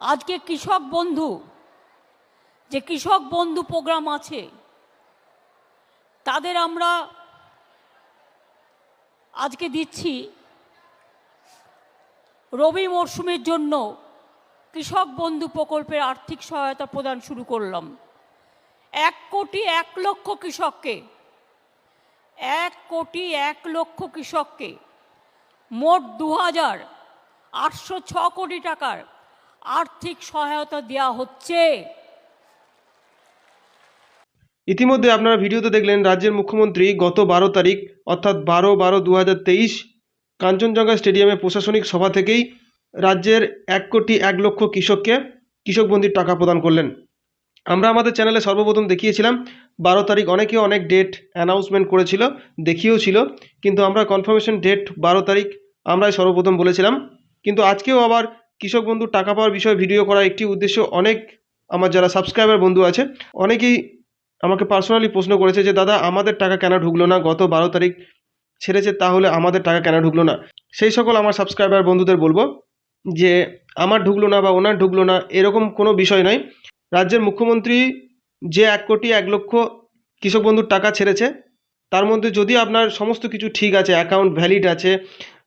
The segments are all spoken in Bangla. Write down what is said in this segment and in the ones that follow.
আজকে কৃষক বন্ধু, যে কৃষক বন্ধু প্রোগ্রাম আছে, তাদের আমরা আজকে দিচ্ছি রবি মরশুমের জন্য কৃষক বন্ধু প্রকল্পের আর্থিক সহায়তা প্রদান শুরু করলাম। এক কোটি এক লক্ষ কৃষককে, এক কোটি এক লক্ষ কৃষককে মোট দু হাজার আটশো ছ কোটি টাকার আর্থিক সহায়তা দেওয়া হচ্ছে। ইতিমধ্যে আপনারা ভিডিওতে দেখলেন রাজ্যের মুখ্যমন্ত্রী গত বারো তারিখ, অর্থাৎ বারো বারো দু হাজার তেইশ কাঞ্চনজঙ্ঘা স্টেডিয়ামে প্রশাসনিক সভা থেকেই রাজ্যের এক কোটি এক লক্ষ কৃষককে কৃষক বন্দির টাকা প্রদান করলেন। আমরা আমাদের চ্যানেলে সর্বপ্রথম দেখিয়েছিলাম, বারো তারিখ অনেকে অনেক ডেট অ্যানাউন্সমেন্ট করেছিল, দেখিয়েও ছিল, কিন্তু আমরা কনফার্মেশন ডেট বারো তারিখ আমরাই সর্বপ্রথম বলেছিলাম, কিন্তু আজকেও আবার কৃষক বন্ধুর টাকা পাওয়ার বিষয়ে ভিডিও করার একটি উদ্দেশ্য অনেক আমার যারা সাবস্ক্রাইবার বন্ধু আছে, অনেকেই আমাকে পার্সোনালি প্রশ্ন করেছে যে, দাদা, আমাদের টাকা কেন ঢুকলো না? গত বারো তারিখ ছেড়েছে, তাহলে আমাদের টাকা কেন ঢুকলো না? সেই সকল আমার সাবস্ক্রাইবার বন্ধুদের বলব যে, আমার ঢুকলো না বা ওনার ঢুকলো না, এরকম কোনো বিষয় নয়। রাজ্যের মুখ্যমন্ত্রী যে এক কোটি এক লক্ষ কৃষক বন্ধুর টাকা ছেড়েছে, তার মধ্যে যদি আপনার সমস্ত কিছু ঠিক আছে অ্যাকাউন্ট ভ্যালিড আছে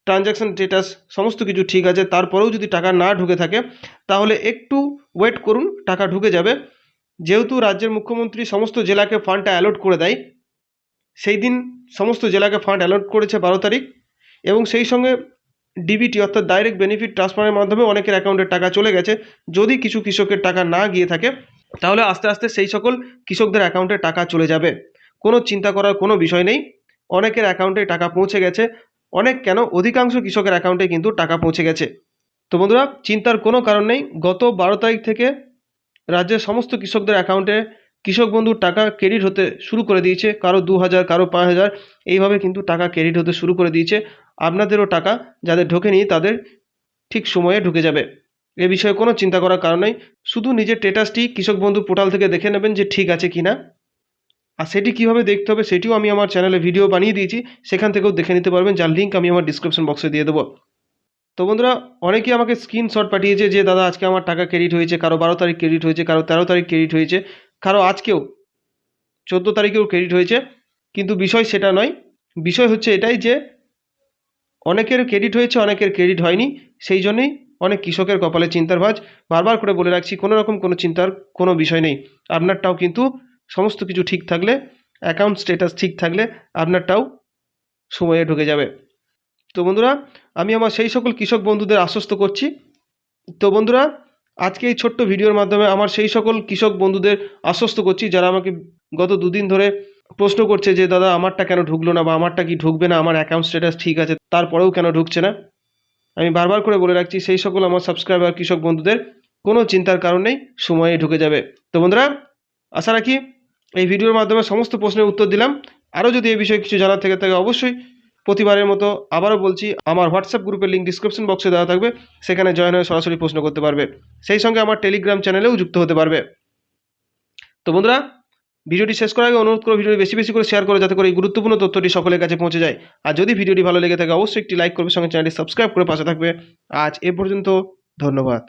ট্রানজ্যাকশন স্টেটাস সমস্ত কিছু ঠিক আছে, তারপরেও যদি টাকা না ঢুকে থাকে, তাহলে একটু ওয়েট করুন, টাকা ঢুকে যাবে। যেহেতু রাজ্যের মুখ্যমন্ত্রী সমস্ত জেলাকে ফান্ডটা অ্যালট করে দেয়, সেই দিন সমস্ত জেলাকে ফান্ড অ্যালট করেছে বারো তারিখ এবং সেই সঙ্গে ডিবিটি অর্থাৎ ডাইরেক্ট বেনিফিট ট্রান্সফারের মাধ্যমে অনেকের অ্যাকাউন্টে টাকা চলে গেছে। যদি কিছু কৃষকের টাকা না গিয়ে থাকে, তাহলে আস্তে আস্তে সেই সকল কৃষকদের অ্যাকাউন্টে টাকা চলে যাবে। কোনো চিন্তা করার কোনো বিষয় নেই। অনেকের অ্যাকাউন্টে টাকা পৌঁছে গেছে। অনেক কেন? অধিকাংশ কৃষকের অ্যাকাউন্টে কিন্তু টাকা পৌঁছে গেছে। তো বন্ধুরা, চিন্তার কোনো কারণ নেই। গত বারো তারিখ থেকে রাজ্যের সমস্ত কৃষকদের অ্যাকাউন্টে কৃষক বন্ধুর টাকা ক্রেডিট হতে শুরু করে দিয়েছে। কারও দু হাজার, কারও পাঁচ হাজার। এইভাবে কিন্তু টাকা ক্রেডিট হতে শুরু করে দিয়েছে। আপনাদেরও টাকা যাদের ঢোকেনি তাদের ঠিক সময়ে ঢুকে যাবে। এ বিষয়ে কোনো চিন্তা করার কারণ নেই। শুধু নিজের স্টেটাসটি কৃষক বন্ধু পোর্টাল থেকে দেখে নেবেন যে ঠিক আছে কি না আর সেটি কীভাবে দেখতে হবে সেটিও আমি আমার চ্যানেলে ভিডিও বানিয়ে দিয়েছি, সেখান থেকেও দেখে নিতে পারবেন, যার লিঙ্ক আমি আমার ডিসক্রিপশন বক্সে দিয়ে দেবো। তো বন্ধুরা অনেকেই আমাকে স্ক্রিনশট পাঠিয়েছে যে, দাদা, আজকে আমার টাকা ক্রেডিট হয়েছে, কারও বারো তারিখ ক্রেডিট হয়েছে, কারও তেরো তারিখ ক্রেডিট হয়েছে, কারও আজকেও চোদ্দ তারিখেও ক্রেডিট হয়েছে। কিন্তু বিষয় সেটা নয়, বিষয় হচ্ছে এটাই যে, অনেকের ক্রেডিট হয়েছে, অনেকের ক্রেডিট হয়নি, সেই জন্যই অনেক কৃষকের কপালে চিন্তার ভাঁজ। বারবার করে বলে রাখছি, কোনো রকম কোনো চিন্তার কোনো বিষয় নেই। আপনারটাও কিন্তু সমস্ত কিছু ঠিক থাকলে অ্যাকাউন্ট স্ট্যাটাস ঠিক থাকলে আপনারটাও সময়ে ঢুকে যাবে। তো বন্ধুরা, আমি আমার সেই সকল কৃষক বন্ধুদের আশ্বস্ত করছি। তো বন্ধুরা, আজকে এই ছোট্ট ভিডিওর মাধ্যমে আমার সেই সকল কৃষক বন্ধুদের আশ্বস্ত করছি, যারা আমাকে গত দুদিন ধরে প্রশ্ন করছে যে, দাদা, আমারটা কেন ঢুকলো না বা আমারটা কি ঢুকবে না? আমার অ্যাকাউন্ট স্ট্যাটাস ঠিক আছে, তারপরেও কেন ঢুকছে না? আমি বারবার করে বলে রাখছি, সেই সকল আমার সাবস্ক্রাইবার কৃষক বন্ধুদের, কোনো চিন্তার কারণ নেই, সময়ে ঢুকে যাবে। তো বন্ধুরা, আশা রাখি এই ভিডিওর মাধ্যমে সমস্ত প্রশ্নের উত্তর দিলাম। আরও যদি এই বিষয়ে কিছু জানার থেকে থাকে অবশ্যই প্রতিবারের মতো আবারও বলছি, আমার হোয়াটসঅ্যাপ গ্রুপের লিঙ্ক ডিসক্রিপশন বক্সে দেওয়া থাকবে। সেখানে জয়েন হয়ে সরাসরি প্রশ্ন করতে পারবে। সেই সঙ্গে আমার টেলিগ্রাম চ্যানেলেও যুক্ত হতে পারবে। তো বন্ধুরা, ভিডিওটি শেষ করার আগে অনুরোধ করো ভিডিওটি বেশি বেশি করে শেয়ার করো, যাতে করে এই গুরুত্বপূর্ণ তথ্যটি সকলের কাছে পৌঁছে যায়। আর যদি ভিডিওটি ভালো লেগে থাকে, অবশ্যই একটি লাইক করবে, সঙ্গে চ্যানেলটি সাবস্ক্রাইব করে পাশে থাকবে। আজ এ পর্যন্ত, ধন্যবাদ।